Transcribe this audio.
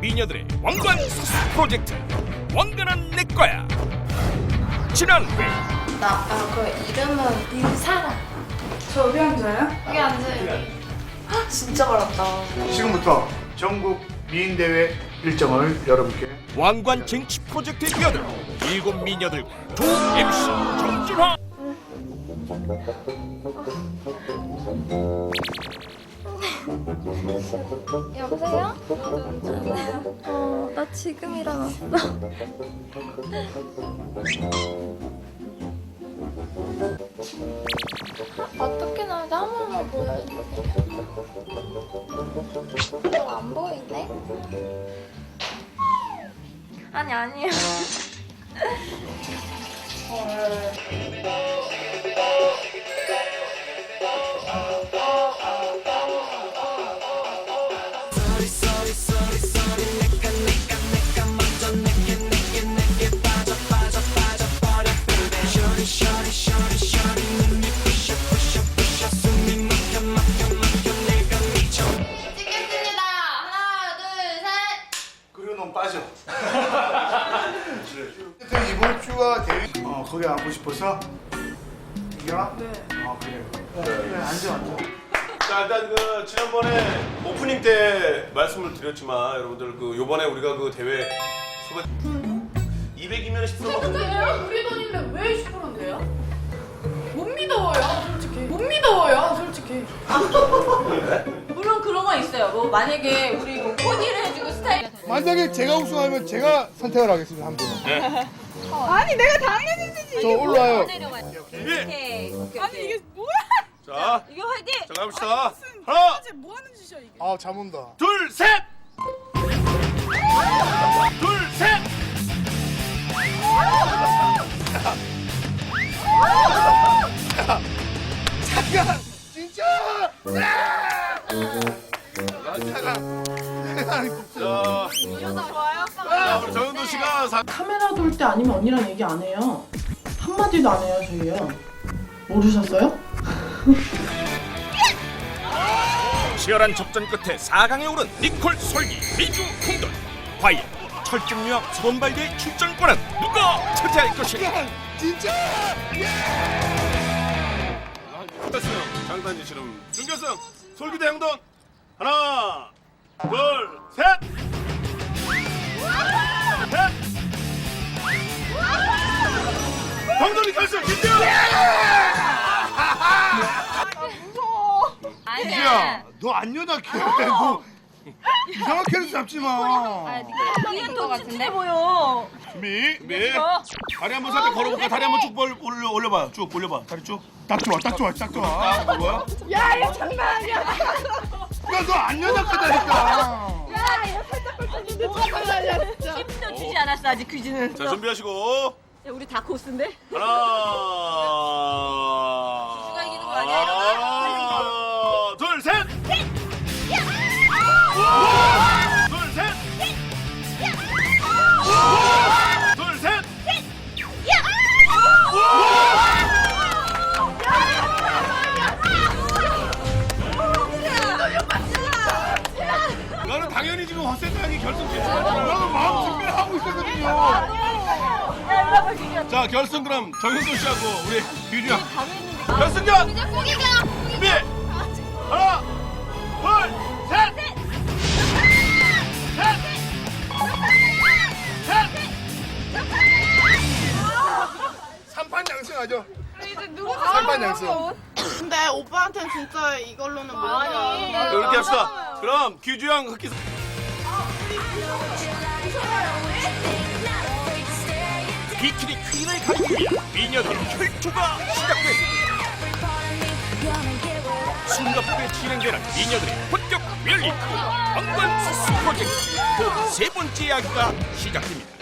미녀들의 왕관 수수 프로젝트 왕관은 내 거야 지난 회 나, 아, 그 이름은 민사라. 저 어디 앉아요? 여기 앉아요. 헉, 진짜 말았다. 지금부터 전국 미인대회 일정을 여러분께 왕관 쟁취 프로젝트에 뛰어들 일곱 미녀들과 두 MC 정준하 여보세요? 어, 나 지금 일어났어. 어떻게 나오지? 한 번만 보여줄게. 너안 보이네? 아니, 아니에요. 어 거기 앉고 싶어서 이겨라? 네. 어 그래. 그래 앉아 앉아. 자 일단 그 지난번에 오프닝 때 말씀을 드렸지만 여러분들 그 요번에 우리가 그 대회 수가 200이면 10%가 우리 돈인데 왜 10%인데요? 못 믿어요, 솔직히. 못 믿어요, 솔직히. 물론 그런 건 있어요. 뭐 만약에 우리 뭐 코디를 해주고 스타일 만약에 제가 우승하면 제가 선택을 하겠습니다 한 분. 아니, 내가 당연히 지지. 저 올라와요. 내려가요. 예. 오케이. 오케이. 아니, 이게 뭐야? 자, 이거 화이팅! 자 가봅시다 하나 대체 뭐 하는 짓이야, 이게? 아 잠 온다. 둘 셋 둘 셋 잠깐 진짜. 야! 잠깐. 잠깐. 자, 자 우리 정현도 씨가 사... 카메라 돌 때 아니면 언니랑 얘기 안 해요. 한마디도 안 해요, 저희요. 모르셨어요? 치열한 접전 끝에 4강에 오른 니콜 솔기 미주 홍돈 과연 철쭉유학 선발대 출전권은 누가 차지할 것인가 진짜. 됐어요 장단지 씨름 준결승 솔기대 행동 하나 둘 셋! 셋! 형돈이 결승! 김대현 아니야. 야, 너안 연약해. 너 이상한 캐릭터 잡지 마. 이게 더 튼튼해 보여. 준비 준비. 다리 한번 살짝 걸어볼까? 다리 한번 쭉 벌, 올려, 올려봐 쭉 올려봐. 다리 쭉 딱 좋아 딱 좋아 딱 좋아. 딱 뭐야? 야, 이거 장난 아니야. 야, 너안 연약하다니까. 뭐가 장난 아니야, 진짜. 힘도 주지 않았어 아직 퀴즈는. 자 준비하시고 야, 우리 다 코스인데? 하나 당연히 지금 헛센터하기 결승 진출했잖아 나는 마음 준비를 하고 있었거든요. 자 결승 그럼 정현도 씨하고 우리 유리야 결승전 준비 하나 둘셋 삼판 양승하죠. 이제 누구 삼판 양승. 근데 오빠한테는 진짜 이걸로는 못 가. 이렇게 합시다 그럼 귀주양 흑기 비키니 퀸을 가리기 위한 미녀들의 혈투가 시작됐습니다 숨가쁘게 진행되는 미녀들의 본격 리얼리티 왕관 수수 프로젝트. 그세 번째 이야기가 시작됩니다